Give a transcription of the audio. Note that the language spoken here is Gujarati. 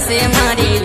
છે મારી